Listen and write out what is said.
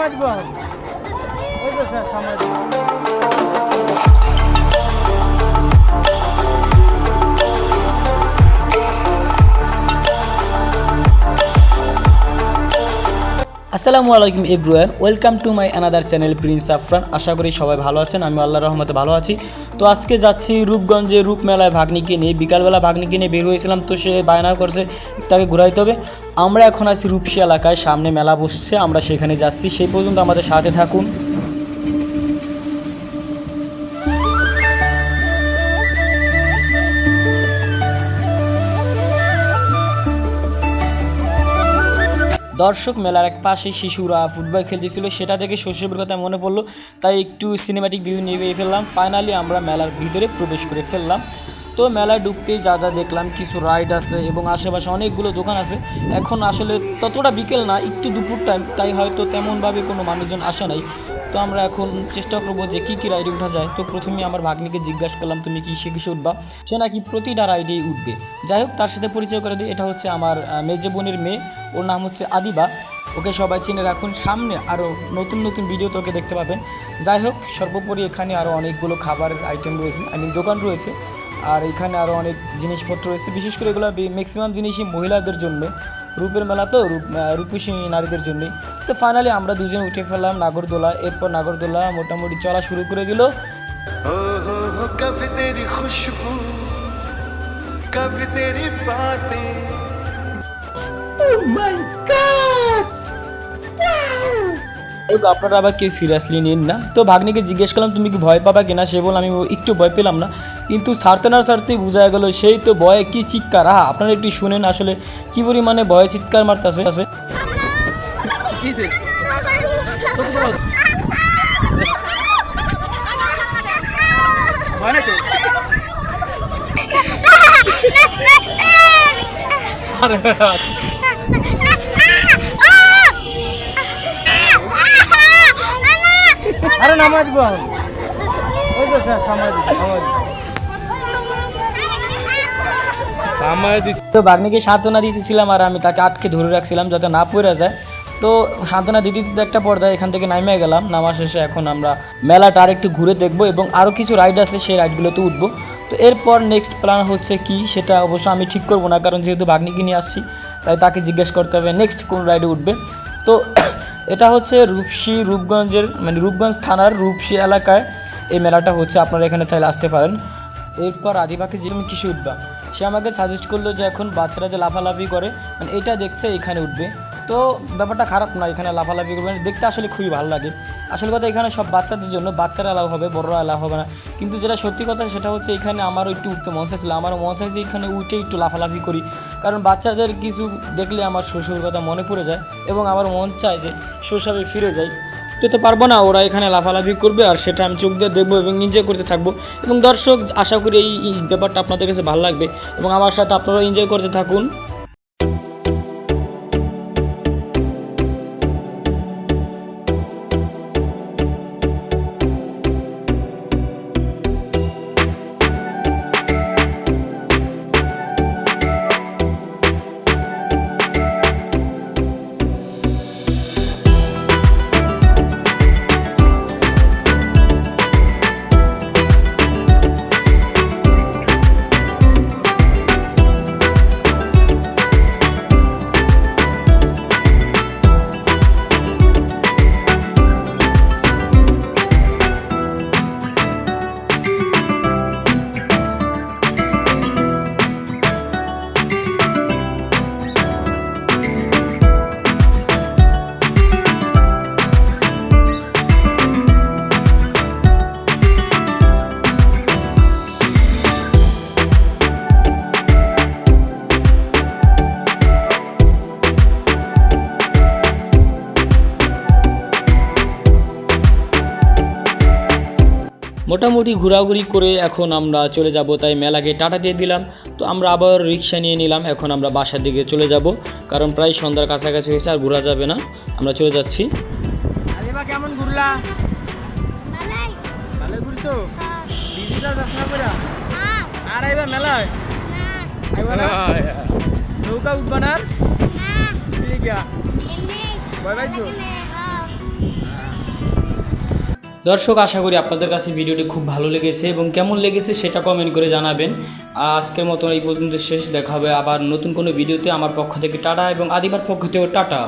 নামাজ বল। ওই তো স্যার নামাজ আসসালামু আলাইকুম everyone, welcome to my another channel Prince Afran. আশা করি সবাই ভালো আছেন আমি আল্লাহ রহমতে ভালো আছি। তো আজকে যাচ্ছি রূপগঞ্জে রূপমেলায় ভাগ্নিকে নিয়ে বিকালবেলা ভাগ্নিকে নিয়ে বের হয়েছিলাম, তো সে বায়না করছে, তাকে ঘুরাইতে হবে। আমরা এখন আছি রূপসী এলাকায়, সামনে মেলা বসছে, আমরা সেখানে যাচ্ছি। সেই পর্যন্ত আমাদের সাথে থাকুন। দর্শক মেলার এক পাশে শিশুরা ফুটবল খেলতেছিল, সেটা দেখে শৈশবের কথা মনে পড়ল। তাই একটু সিনেমাটিক ভিউ নিয়ে ফেললাম। ফাইনালি আমরা মেলার ভিতরে প্রবেশ করে ফেললাম। তো মেলায় ঢুকতেই যা যা দেখলাম, কিছু রাইড আছে এবং আশেপাশে অনেকগুলো দোকান আছে। এখন আসলে ততটা বিকেল না, একটু দুপুর টাইম তাই হয়তো তেমনভাবে কোনো মানুষজন আসে নাই। তো আমরা এখন চেষ্টা করব যে কী কী রাইডে উঠা যায়। তো প্রথমে আমার ভাগ্নিকে জিজ্ঞাসা করলাম, তুমি কি সে কিসে উঠবা? সে নাকি প্রতিটা রাইডেই উঠবে। যাই হোক, তার সাথে পরিচয় করে দিই, এটা হচ্ছে আমার মেজে বোনের মেয়ে। ওর নাম হচ্ছে আদিবা। ওকে সবাই চিনে রাখুন, সামনে আরও নতুন নতুন ভিডিও তোকে দেখতে পাবেন। যাই হোক, সর্বোপরি এখানে আরও অনেকগুলো খাবারের আইটেম রয়েছে আই মিন দোকান রয়েছে, আর এখানে আরও অনেক জিনিসপত্র রয়েছে। বিশেষ করে এগুলো ম্যাক্সিমাম জিনিসই মহিলাদের জন্য। রূপের মেলা তো রূপ রূপসী নারীদের জন্যই তো ফাইনালি আমরা দুজন উঠে ফেললাম নাগরদোলা এরপর নাগরদোলা মোটামুটি চলা শুরু করে দিল। আপনারা আবার কেউ সিরিয়াসলি নিন না। তো ভাগ্নিকে জিজ্ঞেস করলাম তুমি কি ভয় পাবা কিনা? সে বল আমি একটু ভয় পেলাম না। কিন্তু সারতে না সারতেই বোঝা গেল সেই তো ভয়ে কি চিৎকার। হ্যাঁ আপনারা একটু শুনেন আসলে কি পরিমাণে ভয়ে চিৎকার মারতেছে। আছে আরে নামাজ বল ওই তো স্যার নামাজ নামাজ তো বাগ্নিকে সান্ত্বনা দিতেছিলাম আর আমি তাকে আটকে ধরে রাখছিলাম যাতে না পড়ে যায়। তো সান্ত্বনা দিতে দিতে একটা পর্যায়ে এখান থেকে নামে গেলাম। নামা শেষে এখন আমরা মেলাটা আর একটু ঘুরে দেখব এবং আরও কিছু রাইড আছে, সেই রাইডগুলোতে উঠবো। তো এরপর নেক্সট প্ল্যান হচ্ছে কি, সেটা অবশ্য আমি ঠিক করব না, কারণ যেহেতু বাগ্নিকে নিয়ে আসছি, তাই তাকে জিজ্ঞেস করতে হবে নেক্সট কোন রাইডে উঠবে। তো এটা হচ্ছে রূপসী রূপগঞ্জের মানে রূপগঞ্জ থানার রূপসী এলাকায় এই মেলাটা হচ্ছে। আপনারা এখানে চাইলে আসতে পারেন। এরপর আদিবাকে যে কিসে উঠবা সে আমাকে সাজেস্ট করল যে এখন বাচ্চারা যে লাফালাফি করে মানে এটা দেখছে এখানে উঠবে। তো ব্যাপারটা খারাপ না এখানে লাফালাফি করবে মানে দেখতে আসলে খুবই ভালো লাগে। আসল কথা এখানে সব বাচ্চাদের জন্য বাচ্চারা অ্যালাউ হবে, বড়রা অ্যালাউ হবে না। কিন্তু যেটা সত্যি কথা সেটা হচ্ছে এখানে আমারও একটু উঠতে মন চাইছিল আমারও মন চাইছে এখানে উঠে একটু লাফালাফি করি। কারণ বাচ্চাদের কিছু দেখলে আমার শৈশবের কথা মনে পড়ে যায় এবং আমার মন চায় যে শৈশবে ফিরে যাই। তো তো পারব না, ওরা এখানে লাফালাফি করবে আর সেটা আমি চোখ দিয়ে দেখব এবং এনজয় করতে থাকব। এবং দর্শক, আশা করি এই ব্যাপারটা আপনাদের কাছে ভালো লাগবে এবং আমার সাথে আপনারাও এনজয় করতে থাকুন। মোটামুটি ঘোরাঘুরি করে এখন আমরা চলে যাব তাই মেলাকে টাটা দিয়ে দিলাম। তো আমরা আবার রিক্সা নিয়ে নিলাম এখন আমরা বাসার দিকে চলে যাব। কারণ প্রায় সন্ধ্যার কাছাকাছি হয়েছে আর ঘোরা যাবে না। আমরা চলে যাচ্ছি। কেমন ঘুরলা? ভালো ঘুরছো? ডিজিটাল দর্শন করে আর আইবা মেলায়? আইবা না? নৌকা উঠবা না? ঠিক আছে ভয় পাইছো? দর্শক, আশা করি আপনাদের কাছে ভিডিওটি খুব ভালো লেগেছে এবং কেমন লেগেছে সেটা কমেন্ট করে জানাবেন। আজকের মতো এই পর্যন্ত শেষ, দেখা হবে আবার নতুন কোনো ভিডিওতে। আমার পক্ষ থেকে টাটা এবং আদিবার পক্ষ থেকেও টাটা।